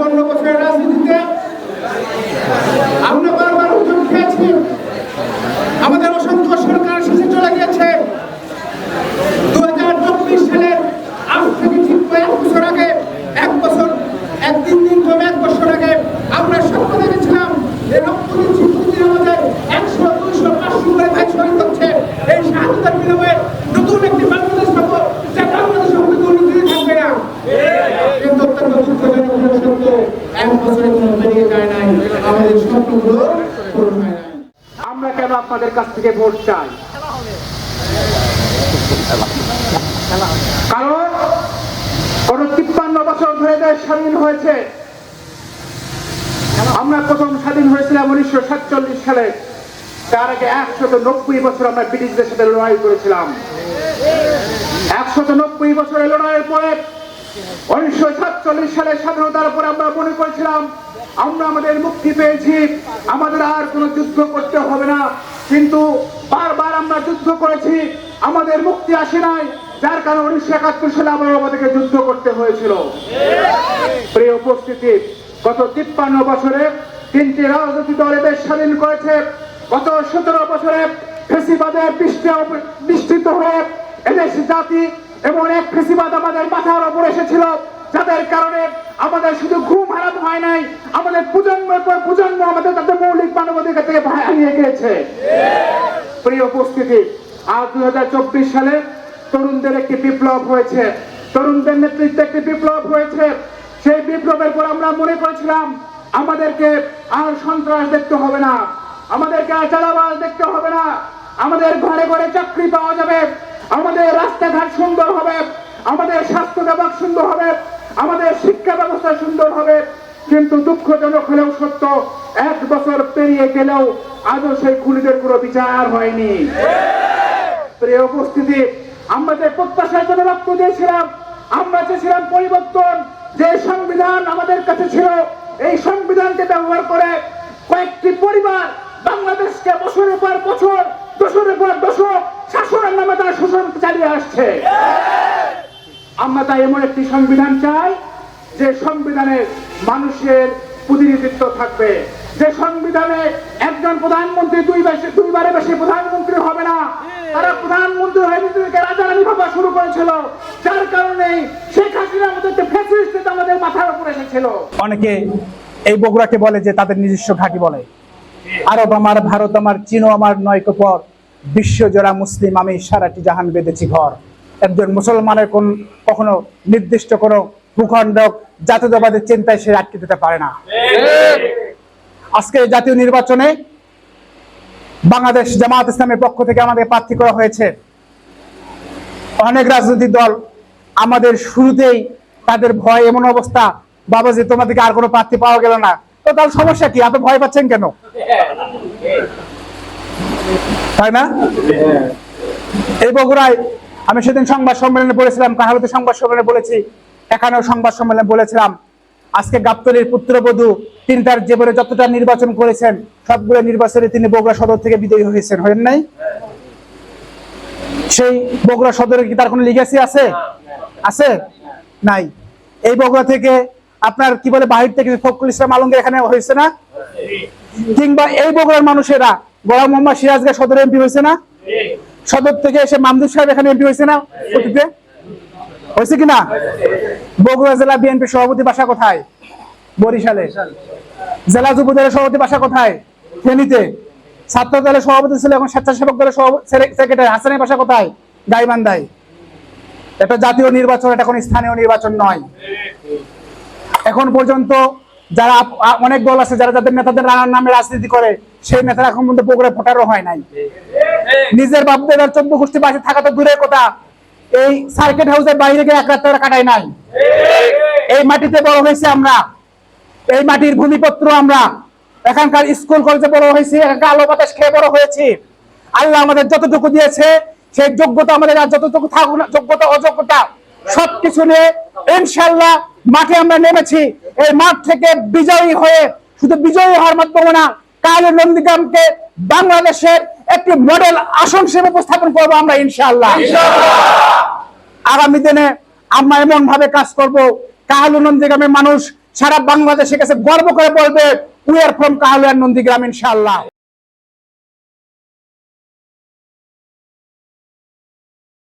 পনেরো বছরের রাজনীতিতে আমরা বারবার হুজুর খেয়েছি আমাদের অসংখ্য সরকার শেষে চলে গিয়েছে। দু হাজার চব্বিশ সালের আজ থেকে ঠিক এক বছর আগে, এক বছর, এক তিন দিন কমে এক বছর আগে আমরা স্বপ্ন দেখেছিলাম যে রক্তদিন স্বীকৃতি আমাদের একশো, দুইশো, পাঁচশো করে ভাই শহীদ হচ্ছে। এই শাহাদতের বিনিময়ে নতুন একটি আমরা কেন আপনাদের কাছ থেকে ভোট চাই? কারণ গত তিপ্পান্ন বছর ধরে দেশ স্বাধীন হয়েছে। আমরা প্রথম স্বাধীন হয়েছিলাম উনিশশো সাতচল্লিশ সালে। তার আগে একশত নব্বই বছর আমরা ব্রিটিশদের সাথে লড়াই করেছিলাম। একশত নব্বই বছরের লড়াইয়ের পরে উনিশশো সাতচল্লিশ সালে স্বাধীনতার পরে আমরা মনে করেছিলাম, আমরা আমাদের মুক্তি পেয়েছি, আমাদের আর কোনো যুদ্ধ করতে হবে না। কিন্তু বারবার আমরা যুদ্ধ করেছি, আমাদের মুক্তি আসে নাই, যার কারণে উনিশশো একাত্তর সালে আবার আমাদেরকে যুদ্ধ করতে হয়েছিল। প্রিয় উপস্থিতি, গত তিপ্পান্ন বছরে তিনটি রাজনৈতিক দল দেশ স্বাধীন করেছে। গত সতেরো বছরে ফেসিবাদের পৃষ্ঠে বিস্তৃত হয়ে এদেশ জাতি এবং এক ফেসিবাদ আমাদের মাথার ওপর এসেছিল, যাদের কারণে আমাদের শুধু ঘুম হারাতে হয় নাই, আমাদের প্রজন্মের পর প্রজন্ম আমাদের তাদের মৌলিক মানবাধিকার থেকে হারিয়ে গিয়েছে। প্রিয় উপস্থিতি, আজ দুই সালে তরুণদের একটি বিপ্লব হয়েছে। তরুণদের নেতৃত্বে একটি বিপ্লব হয়েছে। সেই বিপ্লবের পর আমরা মনে করেছিলাম, আমাদেরকে আর সন্ত্রাস দেখতে হবে না, আমাদেরকে আর চালাবাজ দেখতে হবে না, আমাদের ঘরে ঘরে চাকরি পাওয়া যাবে। আমাদের রাস্তাঘাট সুন্দর হবে, আমাদের স্বাস্থ্য ব্যবস্থা সুন্দর হবে, আমাদের শিক্ষা ব্যবস্থা সুন্দর হবে। কিন্তু দুঃখজনক হলেও সত্য, এক বছর পেরিয়ে গেলেও আজও সেই খুনিদের কোনো বিচার হয়নি। প্রিয় উপস্থিতি, আমরা যে প্রত্যাশার জন্য রক্ত দিয়েছিলাম, আমরা চেয়েছিলাম পরিবর্তন। যে সংবিধান আমাদের কাছে ছিল, এই সংবিধানকে ব্যবহার করে কয়েকটি পরিবার বাংলাদেশকে বছরের পর বছর দশরের পর দশক নামে তারা শোষণ চালিয়ে আসছে। আমরা তাই এমন একটি সংবিধান চাই, যে সংবিধানে মানুষের প্রতিনিধিত্ব থাকবে। যে সংবিধানে একজন প্রধানমন্ত্রী দুই বেশি দুইবারে বেশি প্রধানমন্ত্রী হবে না। তারা প্রধানমন্ত্রী হয়ে নিজেদেরকে ভাবা শুরু করেছিল। যার কারণে শেখ হাসিনা আমাদেরকে ফ্যাসিস্ট আমাদের মাথার উপর এসেছিল। অনেকে এই বগুড়াকে বলে যে তাদের নিজস্ব ঘাঁটি বলে। আরব আমার, ভারত আমার, চীনও আমার নয় পর। বিশ্বজোড়া মুসলিম, আমি সারাটি জাহান বেঁধেছি ঘর। একজন মুসলমানের কোন কখনো নির্দিষ্ট কোনো ভূখণ্ড জাতীয়তাবাদের চিন্তায় সে আটকে দিতে পারে না। আজকে জাতীয় নির্বাচনে বাংলাদেশ জামাত ইসলামের পক্ষ থেকে আমাদের প্রার্থী করা হয়েছে। অনেক রাজনৈতিক দল আমাদের শুরুতেই তাদের ভয় এমন অবস্থা, বাবা যে তোমাদেরকে আর কোনো প্রার্থী পাওয়া গেল না। তো তাহলে সমস্যা কি? এত ভয় পাচ্ছেন কেন? তাই না? এই বগুড়ায় আমি সেদিন সংবাদ সম্মেলনে বলেছিলাম কাহালতে সংবাদ সম্মেলনে বলেছি, এখানেও সংবাদ সম্মেলনে বলেছিলাম, আজকে গাবতলির পুত্রবধূ তিনি তার জীবনে যতটা নির্বাচন করেছেন, সবগুলো নির্বাচনে তিনি বগুড়া সদর থেকে বিজয়ী হয়েছেন, হয়েন নাই? সেই বগুড়া সদরে কি তার কোনো লিগেসি আছে? আছে? নাই। এই বগুড়া থেকে আপনার কি বলে বাহির থেকে ফখরুল ইসলাম আলমগীর এখানে হয়েছে না? কিংবা এই বগুড়ার মানুষেরা গোলাম মোহাম্মদ সিরাজগা সদর এমপি হয়েছে না? সদর থেকে এসে সাহেব এখানে এমপি হয়েছে না অতীতে? হয়েছে কিনা বগুড়া জেলা বিএনপি সভাপতি বাসা কোথায়? বরিশালে। জেলা যুব দলের সভাপতি বাসা কোথায়? ফেনীতে। ছাত্র দলের সভাপতি ছিল এখন স্বেচ্ছাসেবক দলের সেক্রেটারি হাসানের বাসা কোথায়? গাইবান্ধায়। এটা জাতীয় নির্বাচন, এটা কোনো স্থানীয় নির্বাচন নয়। এখন পর্যন্ত যারা অনেক দল আছে যারা যাদের নেতাদের নামে রাজনীতি করে সেই নেতারা এখন পর্যন্ত বগুড়ায় ভোটারও হয় নাই। নিজের বাপ দাদার চোদ্দ গোষ্ঠী পাশে থাকা তো দূরের কথা। এই সার্কিট হাউসের বাইরে গিয়ে এক রাত তারা কাটায় নাই। এই মাটিতে বড় হয়েছে আমরা। এই মাটির ভূমিপত্র আমরা। এখানকার স্কুল কলেজে বড় হয়েছি, এখানকার আলো বাতাস খেয়ে বড় হয়েছি। আল্লাহ আমাদের যতটুকু দিয়েছে, সেই যোগ্যতা আমাদের আর যতটুকু থাকুক না, যোগ্যতা, অযোগ্যতা, সবকিছু নিয়ে ইনশাল্লাহ মাঠে আমরা নেমেছি। এই মাঠ থেকে বিজয়ী হয়ে, শুধু বিজয়ী হওয়ার মাধ্যমে না কাল নন্দীগ্রামকে বাংলাদেশের একটি মডেল আসন হিসেবে উপস্থাপন করব আমরা ইনশাল্লাহ আগামী দিনে আমরা এমন ভাবে কাজ করব কাহালু নন্দীগ্রামের মানুষ সারা বাংলাদেশের কাছে গর্ব করে বলবে উই আর ফ্রম কাহালু আর নন্দীগ্রাম ইনশাল্লাহ